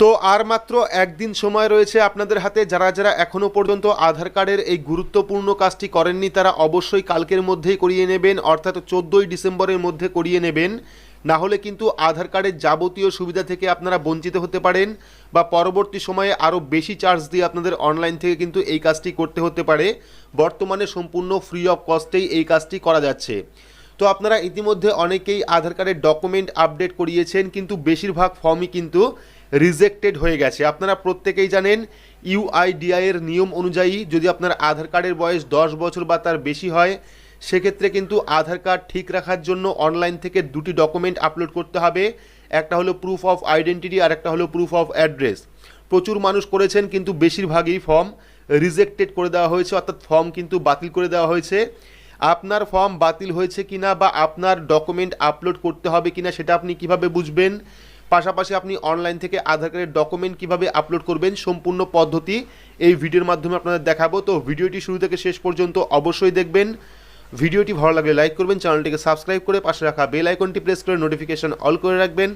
তো আর মাত্র একদিন সময় রয়েছে আপনাদের হাতে। যারা যারা এখনও পর্যন্ত আধার কার্ডের এই গুরুত্বপূর্ণ কাজটি করেননি, তারা অবশ্যই কালকের মধ্যেই করিয়ে নেবেন, অর্থাৎ চোদ্দোই ডিসেম্বরের মধ্যে করিয়ে নেবেন। না হলে কিন্তু আধার কার্ডের যাবতীয় সুবিধা থেকে আপনারা বঞ্চিত হতে পারেন বা পরবর্তী সময়ে আরও বেশি চার্জ দিয়ে আপনাদের অনলাইন থেকে কিন্তু এই কাজটি করতে হতে পারে। বর্তমানে সম্পূর্ণ ফ্রি অফ কস্টেই এই কাজটি করা যাচ্ছে। তো আপনারা ইতিমধ্যে অনেকেই আধার কার্ডের ডকুমেন্ট আপডেট করিয়েছেন, কিন্তু বেশিরভাগ ফর্মই কিন্তু রিজেক্টেড হয়ে গেছে। আপনারা প্রত্যেকেই জানেন ইউআইডিআই এর নিয়ম অনুযায়ী যদি আপনার আধার কার্ডের বয়স দশ বছর বা তার বেশি হয়, সেক্ষেত্রে কিন্তু আধার কার্ড ঠিক রাখার জন্য অনলাইন থেকে দুটি ডকুমেন্ট আপলোড করতে হবে। একটা হলো প্রুফ অফ আইডেন্টিটি আর একটা হলো প্রুফ অফ অ্যাড্রেস প্রচুর মানুষ করেছেন, কিন্তু বেশিরভাগই ফর্ম রিজেক্টেড করে দেওয়া হয়েছে, অর্থাৎ ফর্ম কিন্তু বাতিল করে দেওয়া হয়েছে। আপনার ফর্ম বাতিল হয়েছে কিনা বা আপনার ডকুমেন্ট আপলোড করতে হবে কিনা, সেটা আপনি কীভাবে বুঝবেন? পাশাপাশি আপনি অনলাইন থেকে আধার কার্ডের ডকুমেন্ট কীভাবে আপলোড করবেন, সম্পূর্ণ পদ্ধতি এই ভিডিওর মাধ্যমে আপনাদের দেখাবো। তো ভিডিওটি শুরু থেকে শেষ পর্যন্ত অবশ্যই দেখবেন। ভিডিওটি ভালো লাগলে লাইক করবেন চ্যানেলটিকে সাবস্ক্রাইব করে পাশে রাখা বেল আইকনটি প্রেস করে নোটিফিকেশন অল করে রাখবেন।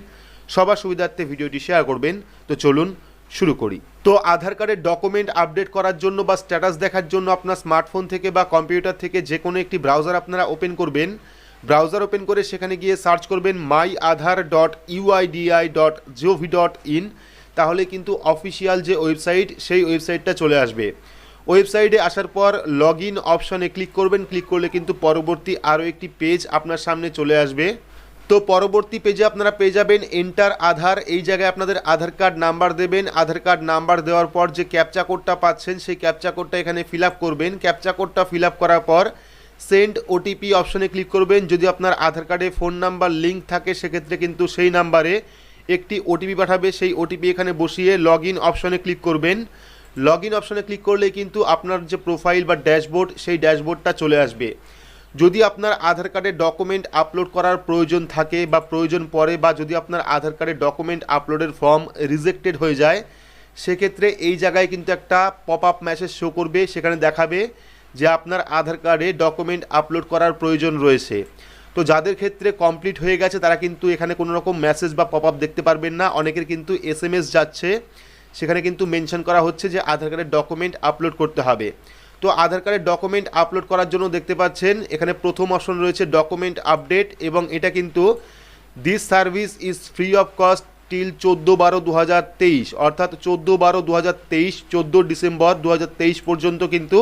সবার সুবিধার্থে ভিডিওটি শেয়ার করবেন। তো চলুন শুরু করি। তো আধার কার্ডের ডকুমেন্ট আপডেট করার জন্য বা স্ট্যাটাস দেখার জন্য আপনার স্মার্টফোন থেকে বা কম্পিউটার থেকে যে কোনো একটি ব্রাউজার আপনারা ওপেন করবেন। ব্রাউজার ওপেন করে সেখানে গিয়ে সার্চ করবেন my Aadhaar dot UIDAI dot G O V dot in. তাহলে কিন্তু অফিসিয়াল যে ওয়েবসাইট, সেই ওয়েবসাইটটা চলে আসবে। ওয়েবসাইটে আসার পর লগ ইন অপশনে ক্লিক করবেন। ক্লিক করলে কিন্তু পরবর্তী আরও একটি পেজ আপনার সামনে চলে আসবে। তো পরবর্তী পেজে আপনারা পেয়ে যাবেন এন্টার আধার। এই জায়গায় আপনাদের আধার কার্ড নাম্বার দেবেন। আধার কার্ড নাম্বার দেওয়ার পর যে ক্যাপচা কোডটা পাচ্ছেন, সেই ক্যাপচা কোডটা এখানে ফিল করবেন। ক্যাপচা কোডটা ফিল করার পর সেন্ড ওটিপি অপশনে ক্লিক করবেন। যদি আপনার আধার কার্ডে ফোন নাম্বার লিঙ্ক থাকে, সেক্ষেত্রে কিন্তু সেই নাম্বারে একটি ওটিপি পাঠাবে। সেই ওটিপি এখানে বসিয়ে লগ ইন অপশনে ক্লিক করবেন। লগ ইন অপশনে ক্লিক করলে কিন্তু আপনার যে প্রোফাইল বা ড্যাশবোর্ড, সেই ড্যাশবোর্ডটা চলে আসবে। যদি আপনার আধার কার্ডের ডকুমেন্ট আপলোড করার প্রয়োজন থাকে বা প্রয়োজন পড়ে বা যদি আপনার আধার কার্ডের ডকুমেন্ট আপলোডের ফর্ম রিজেক্টেড হয়ে যায়, সেক্ষেত্রে এই জায়গায় কিন্তু একটা পপ আপ মেসেজ শো করবে। সেখানে দেখাবে যে আপনার আধার কার্ডে ডকুমেন্ট আপলোড করার প্রয়োজন রয়েছে। তো যাদের ক্ষেত্রে কমপ্লিট হয়ে গেছে, তারা কিন্তু এখানে কোনো রকম মেসেজ বা পপ আপ দেখতে পারবেন না। অনেকের কিন্তু এস যাচ্ছে। সেখানে কিন্তু মেনশন করা হচ্ছে যে আধার কার্ডের ডকুমেন্ট আপলোড করতে হবে। তো আধার কার্ডের ডকুমেন্ট আপলোড করার জন্য দেখতে পাচ্ছেন, এখানে প্রথম অপশন রয়েছে ডকুমেন্ট আপডেট এবং এটা কিন্তু this service is free of cost till চোদ্দ বারো দু অর্থাৎ চোদ্দ বারো দু হাজার তেইশ ডিসেম্বর দু হাজার তেইশ পর্যন্ত কিন্তু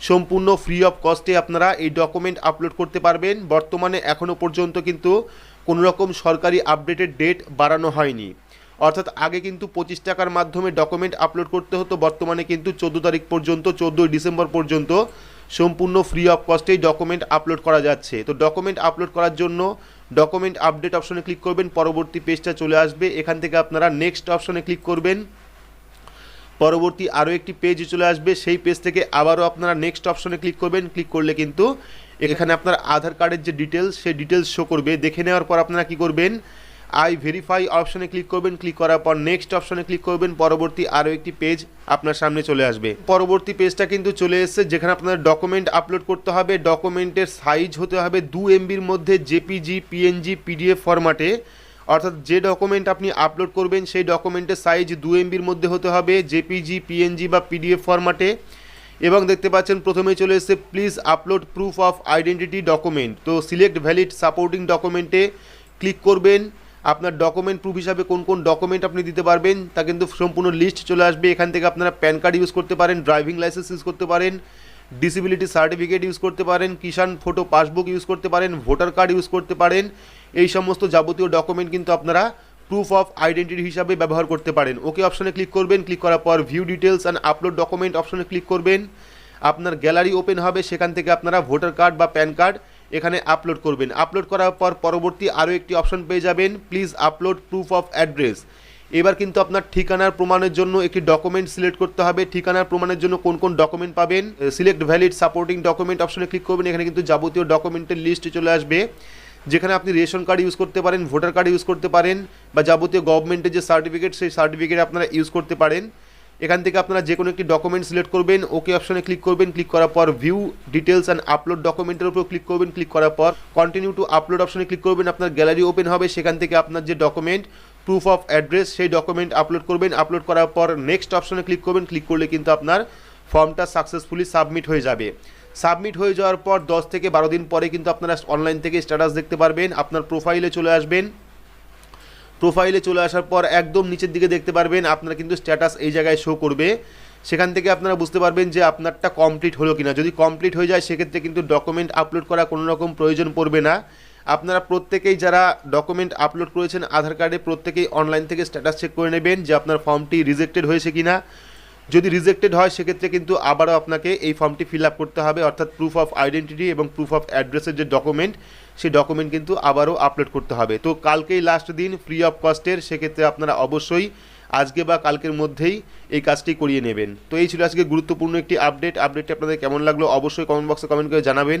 সম্পূর্ণ ফ্রি অফ কস্টে আপনারা এই ডকুমেন্ট আপলোড করতে পারবেন। বর্তমানে এখনও পর্যন্ত কিন্তু কোনো রকম সরকারি আপডেটের ডেট বাড়ানো হয়নি। অর্থাৎ আগে কিন্তু পঁচিশ টাকার মাধ্যমে ডকুমেন্ট আপলোড করতে হতো, বর্তমানে কিন্তু চোদ্দ তারিখ পর্যন্ত, চোদ্দোই ডিসেম্বর পর্যন্ত সম্পূর্ণ ফ্রি অফ কস্টেই ডকুমেন্ট আপলোড করা যাচ্ছে। তো ডকুমেন্ট আপলোড করার জন্য ডকুমেন্ট আপডেট অপশনে ক্লিক করবেন, পরবর্তী পেজটা চলে আসবে। এখান থেকে আপনারা নেক্সট অপশনে ক্লিক করবেন। পরবর্তী আরও একটি পেজ চলে আসবে। সেই পেজ থেকে আবারও আপনারা নেক্সট অপশনে ক্লিক করবেন। ক্লিক করলে কিন্তু এখানে আপনার আধার কার্ডের যে ডিটেলস সেই ডিটেলস শো করবে। দেখে নেওয়ার পর আপনারা কি করবেন? আই ভেরিফাই অপশনে ক্লিক করবেন। ক্লিক করার পর নেক্সট অপশনে ক্লিক করবেন। পরবর্তী আরও একটি পেজ আপনার সামনে চলে আসবে। পরবর্তী পেজটা কিন্তু চলে এসেছে, যেখানে আপনার ডকুমেন্ট আপলোড করতে হবে। ডকুমেন্টের সাইজ হতে হবে দু এমবির মধ্যে জেপিজি পিএনজি পিডিএফ ফরম্যাটে অর্থাৎ যে ডকুমেন্ট আপনি আপলোড করবেন, সেই ডকুমেন্টের সাইজ দু এমবির মধ্যে হতে হবে জেপিজি পিএনজি বা পিডিএফ ফরম্যাটে এবং দেখতে পাচ্ছেন, প্রথমে চলে এসেছে please upload proof of identity document তো সিলেক্ট ভ্যালিড সাপোর্টিং ডকুমেন্টে ক্লিক করবেন। আপনার ডকুমেন্ট প্রুফ হিসাবে কোন কোন ডকুমেন্ট আপনি দিতে পারবেন, তা কিন্তু সম্পূর্ণ লিস্ট চলে আসবে। এখান থেকে আপনারা প্যান কার্ড ইউজ করতে পারেন ড্রাইভিং লাইসেন্স ইউজ করতে পারেন। ডিসেবিলিটি সার্টিফিকেট ইউজ করতে পারেন, কিষাণ ফটো পাসবুক ইউজ করতে পারেন ভোটার কার্ড ইউজ করতে পারেন, এই সমস্ত যাবতীয় ডকুমেন্ট কিন্তু আপনারা প্রুফ অফ আইডেন্টিটি হিসাবে ব্যবহার করতে পারেন। ওকে অপশনে ক্লিক করবেন ক্লিক করার পর view details and upload document অপশনে ক্লিক করবেন। আপনার গ্যালারি ওপেন হবে, সেখান থেকে আপনারা ভোটার কার্ড বা প্যান কার্ড এখানে আপলোড করবেন। আপলোড করার পর পরবর্তী আরও একটি অপশন পেয়ে যাবেন please upload proof of address এবার কিন্তু আপনার ঠিকানার প্রমাণের জন্য একটি ডকুমেন্ট সিলেক্ট করতে হবে। ঠিকানার প্রমাণের জন্য কোন কোন ডকুমেন্ট পাবেন? সিলেক্ট ভ্যালিড সাপোর্টিং ডকুমেন্ট অপশনে ক্লিক করবেন। এখানে কিন্তু যাবতীয় ডকুমেন্টের লিস্ট চলে আসবে। যেখানে আপনি রেশন কার্ড ইউজ করতে পারেন, ভোটার কার্ড ইউজ করতে পারেন বা যাবতীয় গভর্নমেন্টের যে সার্টিফিকেট সেই সার্টিফিকেট আপনারা ইউজ করতে পারেন। এখান থেকে আপনারা যে কোনো একটি ডকুমেন্ট সিলেক্ট করবেন ওকে অপশনে ক্লিক করবেন। ক্লিক করার পর ভিউ ডিটেলস অ্যান্ড আপলোড ডকুমেন্টের উপর ক্লিক করবেন। ক্লিক করার পর কন্টিনিউ টু আপলোড অপশনে ক্লিক করবেন। আপনার গ্যালারি ওপেন হবে। সেখান থেকে আপনার যে ডকুমেন্ট প্রুফ অফ অ্যাড্রেস সেই ডকুমেন্ট আপলোড করবেন। আপলোড করার পর নেক্সট অপশনে ক্লিক করবেন। ক্লিক করলে কিন্তু আপনার ফর্মটা সাকসেসফুলি সাবমিট হয়ে যাবে। সাবমিট হয়ে যাওয়ার পর দশ থেকে বারো দিন পরে কিন্তু আপনারা অনলাইন থেকে স্ট্যাটাস দেখতে পারবেন। আপনার প্রোফাইলে চলে আসবেন। প্রোফাইলে চলে আসার পর একদম নিচের দিকে দেখতে পারবেন। আপনার কিন্তু স্ট্যাটাস এই জায়গায় শো করবে। সেখান থেকে আপনারা বুঝতে পারবেন যে আপনারটা কমপ্লিট হলো কিনা। যদি কমপ্লিট হয়ে যায়, সেক্ষেত্রে কিন্তু ডকুমেন্ট আপলোড করা কোনো রকম প্রয়োজন পড়বে না। আপনারা প্রত্যেকেই যারা ডকুমেন্ট আপলোড করেছেন আধার কার্ডে প্রত্যেকেই অনলাইন থেকে স্ট্যাটাস চেক করে নেবেন যে আপনার ফর্মটি রিজেক্টেড হয়েছে কি না যদি রিজেক্টেড হয়, সেক্ষেত্রে কিন্তু আবারও আপনাকে এই ফর্মটি ফিল আপ করতে হবে, অর্থাৎ প্রুফ অফ আইডেন্টিটি এবং প্রুফ অফ অ্যাড্রেসের যে ডকুমেন্ট সেই ডকুমেন্ট কিন্তু আবারও আপলোড করতে হবে। তো কালকেই লাস্ট দিন ফ্রি অফ কস্টের সেক্ষেত্রে আপনারা অবশ্যই আজকে বা কালকের মধ্যেই এই কাজটি করিয়ে নেবেন। তো এই ছিল আজকে গুরুত্বপূর্ণ একটি আপডেট আপডেটটি আপনাদের কেমন লাগল অবশ্যই কমেন্ট বক্সে কমেন্ট করে জানাবেন।